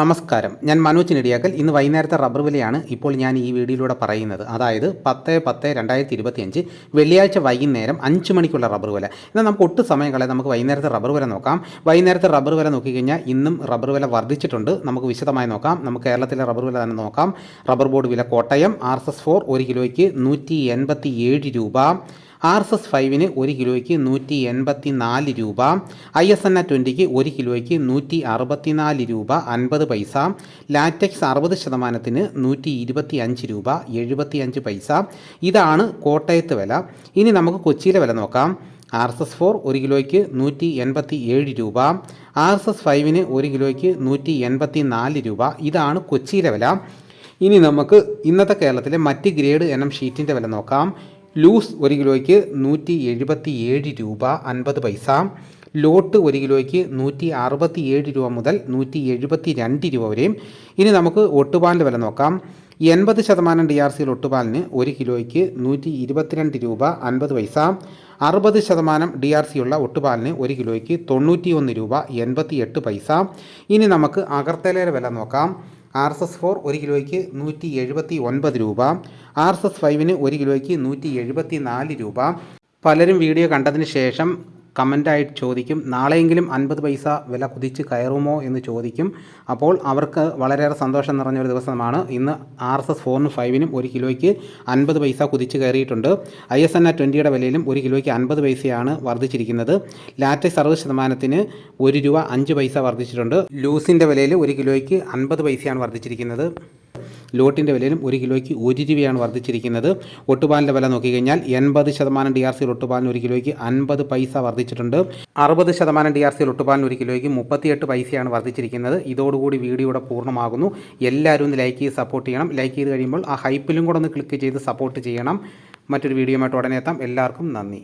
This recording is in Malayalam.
നമസ്കാരം. ഞാൻ മനോജ് നെടിയാക്കൽ ഇന്ന് വൈകുന്നേരത്തെ റബ്ബർ വിലയാണ് ഇപ്പോൾ ഞാൻ ഈ വീഡിയോയിലൂടെ പറയുന്നത്. അതായത് പത്ത് പത്ത് രണ്ടായിരത്തി ഇരുപത്തിയഞ്ച് വെള്ളിയാഴ്ച വൈകുന്നേരം അഞ്ച് മണിക്കുള്ള റബ്ബർ വില. എന്നാൽ നമുക്ക് ഒട്ടും സമയം കളയാം. നമുക്ക് വൈകുന്നേരത്തെ റബ്ബർ വില നോക്കാം. വൈകുന്നേരത്തെ റബ്ബർ വില നോക്കിക്കഴിഞ്ഞാൽ ഇന്നും റബ്ബർ വില വർദ്ധിച്ചിട്ടുണ്ട്. നമുക്ക് വിശദമായി നോക്കാം. നമുക്ക് കേരളത്തിലെ റബ്ബർ വില തന്നെ നോക്കാം. റബ്ബർ ബോർഡ് വില Kottayam R S S four ഒരു കിലോയ്ക്ക് നൂറ്റി എൺപത്തി ഏഴ് രൂപ. ആർ എസ് എസ് ഫൈവിന് ഒരു കിലോയ്ക്ക് നൂറ്റി എൺപത്തി നാല് രൂപ ഐ എസ് എൻ എ ട്വന്റിക്ക് ഒരു കിലോയ്ക്ക് നൂറ്റി അറുപത്തിനാല് രൂപ അൻപത് പൈസ ലാറ്റക്സ് അറുപത് ശതമാനത്തിന് നൂറ്റി ഇരുപത്തി അഞ്ച് രൂപ എഴുപത്തി അഞ്ച് പൈസ. ഇതാണ് കോട്ടയത്ത് വില. ഇനി നമുക്ക് കൊച്ചിയിലെ വില നോക്കാം. ആർ എസ് എസ് ഫോർ ഒരു കിലോയ്ക്ക് നൂറ്റി എൺപത്തി ഏഴ് രൂപ ആർ എസ് എസ് ഫൈവിന് ഒരു കിലോയ്ക്ക് നൂറ്റി എൺപത്തി നാല് രൂപ. ഇതാണ് കൊച്ചിയിലെ വില. ഇനി നമുക്ക് ഇന്നത്തെ കേരളത്തിലെ മറ്റ് ഗ്രേഡ് എനം ഷീറ്റിന്റെ വില നോക്കാം. ലൂസ് ഒരു കിലോയ്ക്ക് നൂറ്റി എഴുപത്തി ഏഴ് രൂപ അൻപത് പൈസ. ലോട്ട് ഒരു കിലോയ്ക്ക് നൂറ്റി അറുപത്തി ഏഴ് രൂപ മുതൽ നൂറ്റി എഴുപത്തി രണ്ട് രൂപ വരെയും. ഇനി നമുക്ക് ഒട്ടുപാലിന്റെ വില നോക്കാം. എൺപത് ശതമാനം ഡി ആർ സിയിൽ ഒട്ടുപാലിന് ഒരു കിലോയ്ക്ക് നൂറ്റി ഇരുപത്തിരണ്ട് രൂപ അൻപത് പൈസ. അറുപത് ശതമാനം ഡി ആർ സി ഉള്ള ഒട്ടുപാലിന് ഒരു കിലോയ്ക്ക് തൊണ്ണൂറ്റി ഒന്ന് രൂപ എൺപത്തി എട്ട് പൈസ. ഇനി നമുക്ക് അകർത്തലയുടെ വില നോക്കാം. ആർ എസ് എസ് ഫോർ ഒരു കിലോയ്ക്ക് നൂറ്റി എഴുപത്തി ഒൻപത് രൂപ. ആർ എസ് എസ് ഫൈവിന് ഒരു കിലോയ്ക്ക് നൂറ്റി എഴുപത്തി നാല് രൂപ. പലരും വീഡിയോ കണ്ടതിന് ശേഷം കമന്റായിട്ട് ചോദിക്കും നാളെയെങ്കിലും അൻപത് പൈസ വില കുതിച്ച് കയറുമോ? എന്ന് ചോദിക്കും. അപ്പോൾ അവർക്ക് വളരെയേറെ സന്തോഷം നിറഞ്ഞ ഒരു ദിവസമാണ്. ഇന്ന് ആർ എസ് എസ് ഫോറിനും ഫൈവിനും ഒരു കിലോയ്ക്ക് അൻപത് പൈസ കുതിച്ച് കയറിയിട്ടുണ്ട്. ഐ എസ് എൻ ആ ട്വന്റിയുടെ വിലയിലും ഒരു കിലോയ്ക്ക് അൻപത് പൈസയാണ് വർദ്ധിച്ചിരിക്കുന്നത്. ലാറ്റ് അറുപത് ശതമാനത്തിന് ഒരു രൂപ അഞ്ച് പൈസ വർദ്ധിച്ചിട്ടുണ്ട്. ലൂസിന്റെ വിലയിൽ ഒരു കിലോയ്ക്ക് അൻപത് പൈസയാണ് വർദ്ധിച്ചിരിക്കുന്നത്. ലോട്ടിന്റെ വിലയിലും ഒരു കിലോയ്ക്ക് ഒരു രൂപയാണ് വർദ്ധിച്ചിരിക്കുന്നത്. ഒട്ടുപാലിന്റെ വില നോക്കിക്കഴിഞ്ഞാൽ എൺപത് ശതമാനം ഡി ആർ സിയിൽ ഒട്ടുപാലിന് ഒരു കിലോയ്ക്ക് അൻപത് പൈസ വർദ്ധിച്ചിട്ടുണ്ട്. അറുപത് ശതമാനം ഡി ആർ സിയിൽ ഒട്ടുപാലിന് ഒരു കിലോയ്ക്ക് മുപ്പത്തിയെട്ട് പൈസയാണ് വർദ്ധിച്ചിരിക്കുന്നത്. ഇതോടുകൂടി വീഡിയോയുടെ പൂർണമാകുന്നു. എല്ലാവരും ഒന്ന് ലൈക്ക് ചെയ്ത് സപ്പോർട്ട് ചെയ്യണം. ലൈക്ക് ചെയ്ത് കഴിയുമ്പോൾ ആ ഹൈപ്പിലും കൂടെ ഒന്ന് ക്ലിക്ക് ചെയ്ത് സപ്പോർട്ട് ചെയ്യണം. മറ്റൊരു വീഡിയോയുമായിട്ട് ഉടനെ എത്താം. എല്ലാവർക്കും നന്ദി.